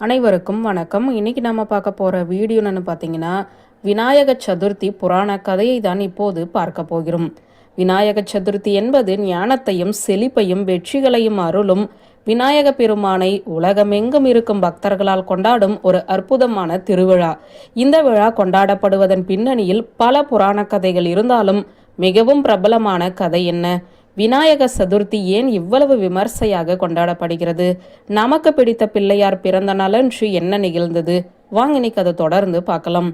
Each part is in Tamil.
அனைவருக்கும் வணக்கம். இன்னைக்கு நம்ம பார்க்க போகிற வீடியோ என்னன்னு பார்த்தீங்கன்னா விநாயக சதுர்த்தி புராண கதையை தான் இப்போது பார்க்க போகிறோம். விநாயக சதுர்த்தி என்பது ஞானத்தையும் செழிப்பையும் வெற்றிகளையும் அருளும் விநாயக பெருமானை உலகமெங்கும் இருக்கும் பக்தர்களால் கொண்டாடும் ஒரு அற்புதமான திருவிழா. இந்த விழா கொண்டாடப்படுவதன் பின்னணியில் பல புராண கதைகள் இருந்தாலும் மிகவும் பிரபலமான கதை என்ன? விநாயக சதுர்த்தி ஏன் இவ்வளவு விமர்சையாக கொண்டாடப்படுகிறது? நமக்கு பிடித்த பிள்ளையார் பிறந்த நாளன்று என்ன நிகழ்ந்தது? வாங்க இன்னைக்கு அதை தொடர்ந்து பார்க்கலாம்.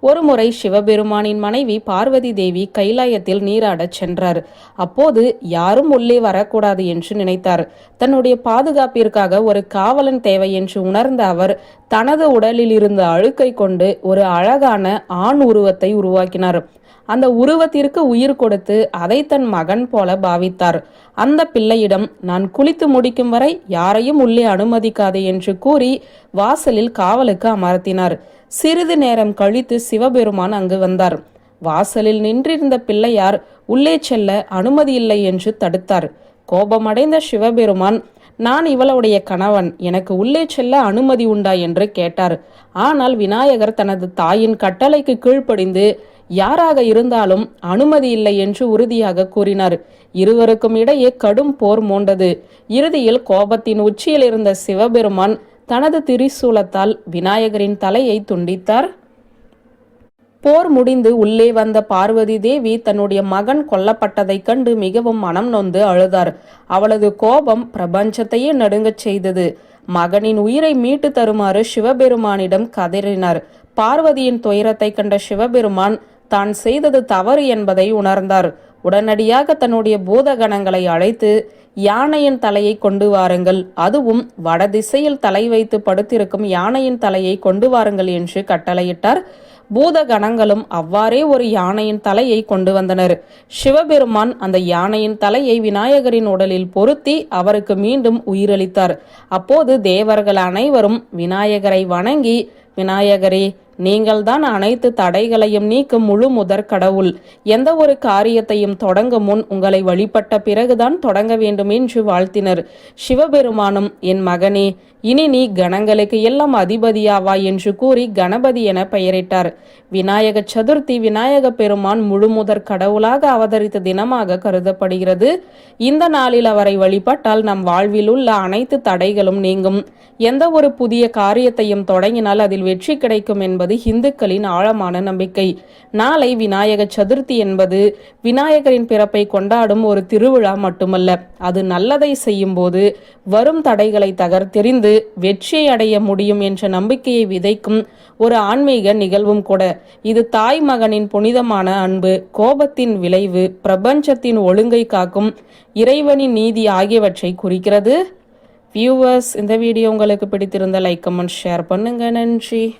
ஒருமுறை சிவபெருமானின் மனைவி பார்வதி தேவி கைலாயத்தில் நீராடச் சென்றார். அப்போது யாரும் உள்ளே வரக்கூடாது என்று நினைத்தார். தன்னுடைய பாதுகாப்பிற்காக ஒரு காவலன் தேவை என்று உணர்ந்த அவர் தனது உடலில் இருந்த அழுக்கை கொண்டு ஒரு அழகான ஆண் உருவத்தை உருவாக்கினார். அந்த உருவத்திற்கு உயிர் கொடுத்து அதை தன் மகன் போல பாவித்தார். அந்த பிள்ளையிடம் நான் குளித்து முடிக்கும் வரை யாரையும் உள்ளே அனுமதிக்காதே என்று கூறி வாசலில் காவலுக்கு அமர்த்தினார். சிறிது நேரம் கழித்து சிவபெருமான் அங்கு வந்தார். வாசலில் நின்றிருந்த பிள்ளையார் உள்ளே செல்ல அனுமதி இல்லை என்று தடுத்தார். கோபமடைந்த சிவபெருமான் நான் இவளுடைய கணவன் எனக்கு உள்ளே செல்ல அனுமதி உண்டா? என்று கேட்டார். ஆனால் விநாயகர் தனது தாயின் கட்டளைக்கு கீழ்ப்படிந்து யாராக இருந்தாலும் அனுமதி இல்லை என்று உறுதியாக கூறினார். இருவருக்கும் இடையே கடும் போர் மூண்டது. இறுதியில் கோபத்தின் உச்சியில் இருந்த சிவபெருமான் தனது திரிசூலத்தால் விநாயகரின் தலையை துண்டித்தார். போர் முடிந்து உள்ளே வந்த பார்வதி தேவி தன்னுடைய மகன் கொல்லப்பட்டதைக் கண்டு மிகவும் மனம் நொந்து அழுதார். அவளது கோபம் பிரபஞ்சத்தையே நடுங்கச் செய்தது. மகனின் உயிரை மீட்டு தருமாறு சிவபெருமானிடம் கதறினார். பார்வதியின் துயரத்தை கண்ட சிவபெருமான் தான் செய்தது தவறு என்பதை உணர்ந்தார். உடனடியாக தன்னுடைய பூதகணங்களை அழைத்து யானையின் தலையை கொண்டு வாருங்கள். அதுவும் வடதிசையில் தலை வைத்து படுத்திருக்கும் யானையின் தலையை கொண்டு வாருங்கள் என்று கட்டளையிட்டார். பூதகணங்களும் அவ்வாறே ஒரு யானையின் தலையை கொண்டு வந்தனர். சிவபெருமான் அந்த யானையின் தலையை விநாயகரின் உடலில் பொருத்தி அவருக்கு மீண்டும் உயிரளித்தார். அப்போது தேவர்கள் அனைவரும் விநாயகரை வணங்கி விநாயகரே நீங்கள்தான் அனைத்து தடைகளையும் நீக்கும் முழு முதற் கடவுள். எந்த ஒரு காரியத்தையும் தொடங்கும் முன் உங்களை வழிபட்ட பிறகுதான் தொடங்க வேண்டும் என்று வாழ்த்தினர். சிவபெருமானும் என் மகனே இனி நீ கணங்களுக்கு எல்லாம் அதிபதியாவா என்று கூறி கணபதி என பெயரிட்டார். விநாயக சதுர்த்தி விநாயக பெருமான் முழு முதற் கடவுளாக அவதரித்த தினமாக கருதப்படுகிறது. இந்த நாளில் அவரை வழிபட்டால் நம் வாழ்வில் உள்ள அனைத்து தடைகளும் நீங்கும். எந்த ஒரு புதிய காரியத்தையும் தொடங்கினால் அதில் வெற்றி கிடைக்கும் என்பது என்பது இந்துக்களின் ஆழமான நம்பிக்கை. நாளை விநாயக சதுர்த்தி என்பது விநாயகரின் பிறப்பை கொண்டாடும் ஒரு திருவிழா மட்டுமல்ல அது நல்லதை செய்யும் போது வரும் தடைகளை தகர்த்தெறிந்து வெற்றியை அடைய முடியும் என்ற நம்பிக்கையை விதைக்கும் ஒரு ஆன்மீக நிகழ்வும் கூட. இது தாய் மகனின் புனிதமான அன்பு கோபத்தின் விளைவு பிரபஞ்சத்தின் ஒழுங்கை காக்கும் இறைவனின் நீதி ஆகியவற்றை குறிக்கிறது. வியூவர்ஸ் இந்த வீடியோ உங்களுக்கு பிடித்திருந்த லைக் கமெண்ட் ஷேர் பண்ணுங்க. நன்றி.